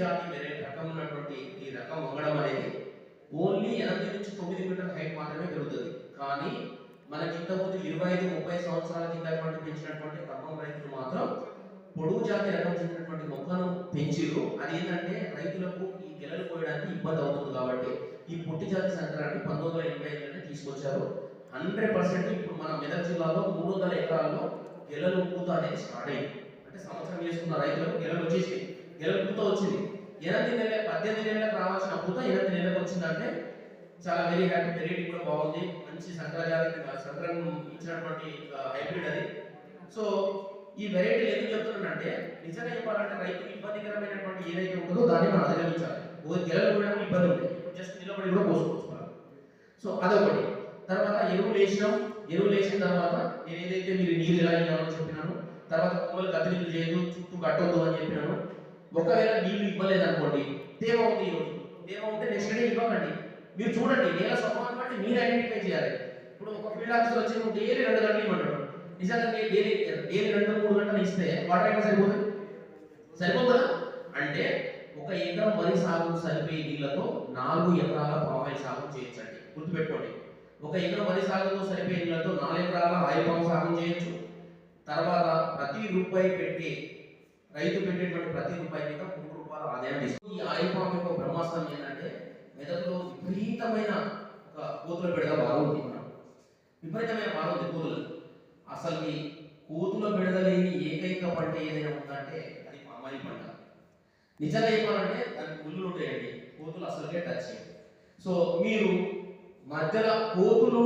జాతి వేరే రకం ఉన్నటువంటి ఈ రకం వంగడం అనేది ఓన్లీ ఎనిమిది నుంచి తొమ్మిది మీటర్ హైట్ మాత్రమే పెరుగుతుంది. కానీ మనకి ఇంతకుముందు ఇరవై ఐదు ముప్పై సంవత్సరాల కింద పెంచినటువంటి రకం రైతులు మాత్రం పొడుగు జాతి రకం చెందినటువంటి మొక్కను పెంచిరు అది ఏంటంటే రైతులకు ఈ గెలలు కోయడానికి ఇబ్బంది అవుతుంది కాబట్టి ఈ పొట్టి జాతి సంక్రాంతి పంతొమ్మిది వందల ఎనభై ఐదులోనే తీసుకొచ్చారు. హండ్రెడ్ పర్సెంట్ ఇప్పుడు మన మెదక్ జిల్లాలో మూడు వందల ఎకరాల్లో గెలలు పూత అనేది స్టార్ట్ అయింది. సంవత్సరం చేసుకున్న రైతులకు నెలలు వచ్చేసి నెలలు పూత వచ్చింది. ఎనిమిది నెలల పద్దెనిమిది నెలలకు రావాల్సిన పూత ఎనిమిది నెలలకు వచ్చిందంటే చాలా వెరీ హ్యాపీ వెరైటీ కూడా బాగుంది. మంచి సంక్రాజాతి సంక్రం ఇచ్చినటువంటి హైబ్రిడ్ అది. సో ఈ వెరైటీలు ఎందుకు చెప్తున్నానంటే నిజంగా చెప్పాలంటే రైతు ఇబ్బందికరమైనటువంటి ఏదైతే ఉంటుందో దాన్ని మనం అధిగమించాలి. గెలలు కూడా ఇబ్బంది ఉంది జస్ట్ నిలబడి కూడా పోసుకోవచ్చు సో అదొకటి. తర్వాత ఎరువులు వేసినాం. ఎరువులు వేసిన తర్వాత నేను ఏదైతే మీరు నీళ్ళు ఎలా ఇవ్వాలో తర్వాత కొమ్మలు కత్తిరింపులు చేయదు చుట్టూ కట్టొద్దు అని చెప్పినాను ఒకవేళ నీళ్ళు ఇవ్వలేదు అనుకోండి తేమ ఉంది ఈరోజు తేమ ఉంటే నెక్స్ట్ డే ఇవ్వకండి. మీరు చూడండి నేల స్వభావం బట్టి మీరు ఐడెంటిఫై చేయాలి. ఇప్పుడు ఒక ఫీల్డ్ ఆఫీసర్ వచ్చి నువ్వు డైలీ రెండు గంటలు ఇవ్వమంటాడు. నిజంగా నేను డైలీ డైలీ రెండు మూడు గంటలు ఇస్తే వాటర్ ఎక్కడ సరిపోతుంది? సరిపోదు కదా అంటే ఒక ఎకరం వరి సాగు సరిపోయే నీళ్ళతో నాలుగు ఎకరాల పామాయిల్ సాగు చేయొచ్చండి. గుర్తుపెట్టుకోండి. ఒక ఎకరం వరి సాగుతో సరిపోయే నీళ్ళతో నాలుగు ఎకరాల ఆయిల్ సాగు చేయొచ్చు. తర్వాత ప్రతి రూపాయి పెట్టి రైతు పెట్టేటువంటి ప్రతి రూపాయి మీద మూడు రూపాయల ఆదాయం ఇస్తుంది ఈ ఆయిల్ యొక్క బ్రహ్మాస్త్రం ఏంటంటే మెదడులో విపరీతమైన ఒక కోతుల బిడద బాగుంది మనం. విపరీతమైన బాగుంది కోతులు. అసలు ఈ కోతుల బిడద లేని ఏకైక పంట ఏదైనా ఉందంటే అది పామాయిల్ పంట. నిజంగా చెప్పాలంటే దానికి ముళ్ళు ఉంటాయండి. కోతులు అసలుకే టచ్ చేయండి సో మీరు మధ్యలో కోతులు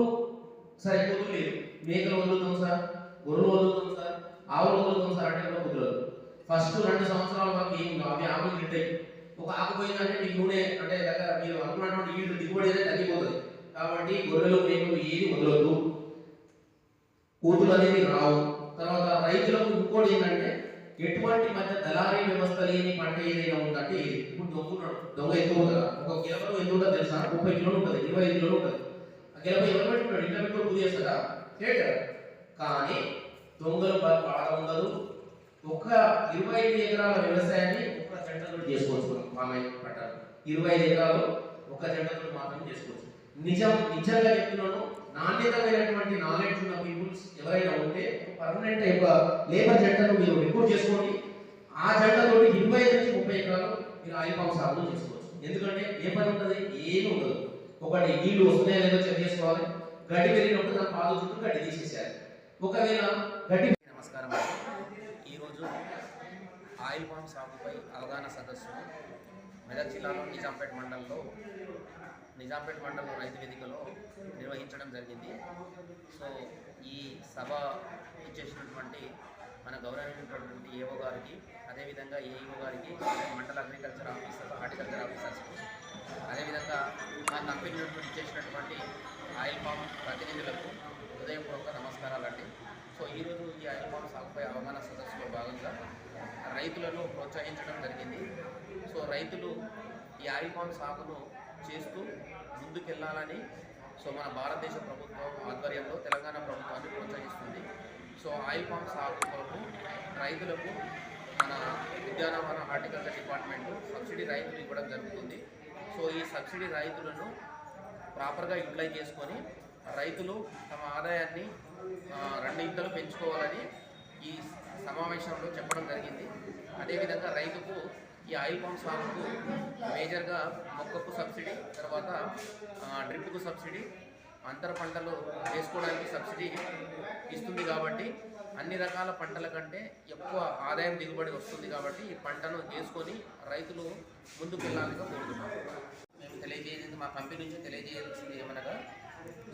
సరే కోతులు లేదు మేకలు వదులుతాం సార్. గొర్రెలు వదులుతాం సార్. ఆవులు వదులుతాం సార్. అంటే కూడా కుదరదు. ఫస్ట్ రెండు సంవత్సరాల వరకు ఏం అవి ఆకులు తింటాయి. ఒక ఆకు పోయిందంటే మీకు నూనె అంటే దగ్గర మీరు అనుకున్నటువంటి ఈడు దిగుబడి అనేది తగ్గిపోతుంది. కాబట్టి గొర్రెలు మేకలు ఏది వదలొద్దు. కూతులు అనేది రావు. తర్వాత రైతులకు ఇంకోటి ఏంటంటే ఎటువంటి మధ్య దళారీ వ్యవస్థ లేని పంట ఏదైనా ఉందంటే ఇది ఇప్పుడు దొంగున్నాడు దొంగ ఎక్కువ ఉంటుందా? ఒక గిలపలో ఎంత ఉంటుంది తెలుసా? ముప్పై కిలోలు ఉంటుంది ఇరవై ఐదు కిలోలు ఉంటుంది. ఆ గిలప ఎవరు పెట్టుకున్నాడు? ఇంట్లో పెట్టుకుని పూజ చేస్తాడా? చేయడు కానీ దొంగలు బాధ ఉండదు ఒక ఇరవై ఐదు ఎకరాల వ్యవసాయాన్ని ఒక జంటతో చేసుకోవచ్చు. మామయ్య పట్టాలు ఇరవై ఐదు ఎకరాలు ఒక జంటతో మాత్రం చేసుకోవచ్చు. నిజం నిజంగా చెప్తున్నాను నాణ్యతమైనటువంటి నాలెడ్జ్ ఉన్న పీపుల్స్ ఎవరైనా ఉంటే పర్మనెంట్ యొక్క లేబర్ జంటను మీరు రిపోర్ట్ చేసుకోండి. ఆ జంటతో ఇరవై ఐదు నుంచి ముప్పై ఎకరాలు మీరు ఆయిల్ పంప్ సాగు చేసుకోవచ్చు. ఎందుకంటే ఏ పని ఉంటుంది ఏమి ఉండదు. ఒకటి నీళ్ళు వస్తున్నాయో లేదో చెక్ చేసుకోవాలి. గడ్డి పెరిగినప్పుడు దాని పాలు చుట్టూ గడ్డి తీసేసేయాలి. ఒకవేళ నమస్కారం ఈరోజు ఆయిల్ పామ్ సాగుపై అవగాహన సదస్సు. మెదక్ జిల్లాలో నిజాంపేట మండలంలో నిజాంపేట మండలం రైతు వేదికలో నిర్వహించడం జరిగింది. సో ఈ సభ ఇచ్చేసినటువంటి మన గౌరవించినటువంటి ఏఓ గారికి అదేవిధంగా ఏఈఓ గారికి మండల అగ్రికల్చర్ ఆఫీసర్ హార్టికల్చర్ ఆఫీసర్స్కి అదేవిధంగా మా కంపెనీ ఇచ్చేసినటువంటి ఆయిల్ పామ్ ప్రతినిధులకు హృదయపూర్వక నమస్కారాలండి. సో ఈరోజు ఈ ఆయిల్ సాగుపై అవమాన సదస్సులో భాగంగా రైతులను ప్రోత్సహించడం జరిగింది. సో రైతులు ఈ ఆయిల్ సాగును చేస్తూ ముందుకెళ్ళాలని సో మన భారతదేశ ప్రభుత్వం ఆధ్వర్యంలో తెలంగాణ ప్రభుత్వాన్ని ప్రోత్సహిస్తుంది. సో ఆయిల్ పామ్ సాగు కొరకు రైతులకు మన ఉద్యానవన హార్టికల్చర్ డిపార్ట్మెంట్ సబ్సిడీ రైతులు ఇవ్వడం జరుగుతుంది. సో ఈ సబ్సిడీ రైతులను ప్రాపర్గా యూటిలైజ్ చేసుకొని రైతులు తమ ఆదాయాన్ని ఆ, రెండింతలు పెంచుకోవాలని ఈ సమావేశంలో చెప్పడం జరిగింది. అదేవిధంగా రైతుకు ఈ ఆయిల్ పంప్ సాగుకు మేజర్గా మొక్కకు సబ్సిడీ తర్వాత డ్రిప్కు సబ్సిడీ అంతర పంటలు వేసుకోవడానికి సబ్సిడీ ఇస్తుంది కాబట్టి అన్ని రకాల పంటల కంటే ఎక్కువ ఆదాయం దిగుబడి వస్తుంది కాబట్టి ఈ పంటను చేసుకొని రైతులు ముందుకు వెళ్ళాలిగా కోరుతున్నాం. మేము తెలియజేసింది మా కంపెనీ నుంచి తెలియజేయాల్సింది ఏమనగా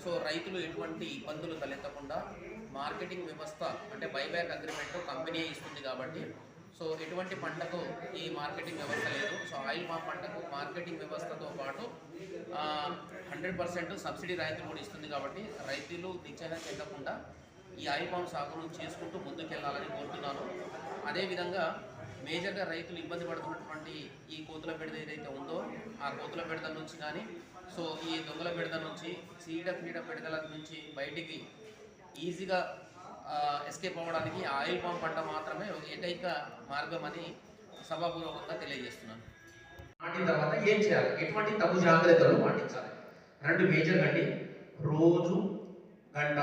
సో రైతులు ఎటువంటి ఇబ్బందులు తలెత్తకుండా మార్కెటింగ్ వ్యవస్థ అంటే బైబ్యాక్ అగ్రిమెంట్ కంపెనీ ఇస్తుంది కాబట్టి సో ఎటువంటి పంటకు ఈ మార్కెటింగ్ వ్యవస్థ లేదు. సో ఆయిల్ మా పంటకు మార్కెటింగ్ వ్యవస్థతో పాటు హండ్రెడ్ పర్సెంట్ సబ్సిడీ రైతులు కూడా ఇస్తుంది కాబట్టి రైతులు నిచ్చెన చెందకుండా ఈ ఆయిల్ పామ్ సాగును చేసుకుంటూ ముందుకెళ్ళాలని కోరుతున్నాను. అదేవిధంగా మేజర్గా రైతులు ఇబ్బంది పడుతున్నటువంటి ఈ కోతుల బెడద ఏదైతే ఉందో ఆ కోతుల బెడద నుంచి కానీ సో ఈ దొంగల బెడద నుంచి చీడ పీడ బెడదల నుంచి బయటికి ఈజీగా ఎస్కేప్ అవ్వడానికి ఆయిల్ పామ్ పంట మాత్రమే ఒక ఏకైక మార్గం అని సభాపూర్వకంగా తెలియజేస్తున్నాను. నాటిన తర్వాత ఏం చేయాలి? ఎటువంటి తగు జాగ్రత్తలు పాటించాలి? రెండు మేజర్ అండి రోజు గంట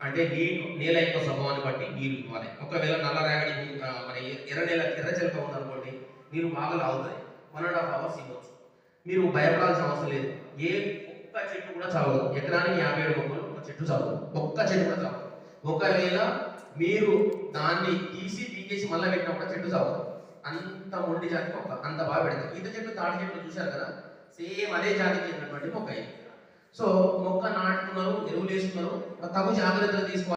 అంటే నీరు నేల యొక్క స్వభావాన్ని బట్టి నీరు ఇవ్వాలి. ఒకవేళ నల్ల రేగడి భూమి, మన ఎర్ర నేల ఎర్ర చెలక ఉందనుకోండి నీరు బాగా లాగుతుంది వన్ అండ్ హాఫ్ అవర్స్ ఇవ్వచ్చు. మీరు భయపడాల్సిన అవసరం లేదు. ఏ ఒక్క చెట్టు కూడా చదవదు ఎకరానికి యాభై ఏడు మొక్కలు ఒక చెట్టు చదవదు ఒక్క చెట్టు కూడా చదవదు ఒకవేళ మీరు దాన్ని తీసి పీకేసి మళ్ళీ పెట్టినా కూడా చెట్టు చదవదు అంత మొండి జాతి మొక్క అంత బాగా పెడతారు ఈత చెట్టు తాటి చెట్లు చూశారు కదా? సేమ్ అదే జాతికి చెందినటువంటి మొక్క ఇది. సో మొక్క నాటుకున్నారు ఎరువులు వేసుకున్నారు తగు జాగ్రత్తలు తీసుకోవాలి.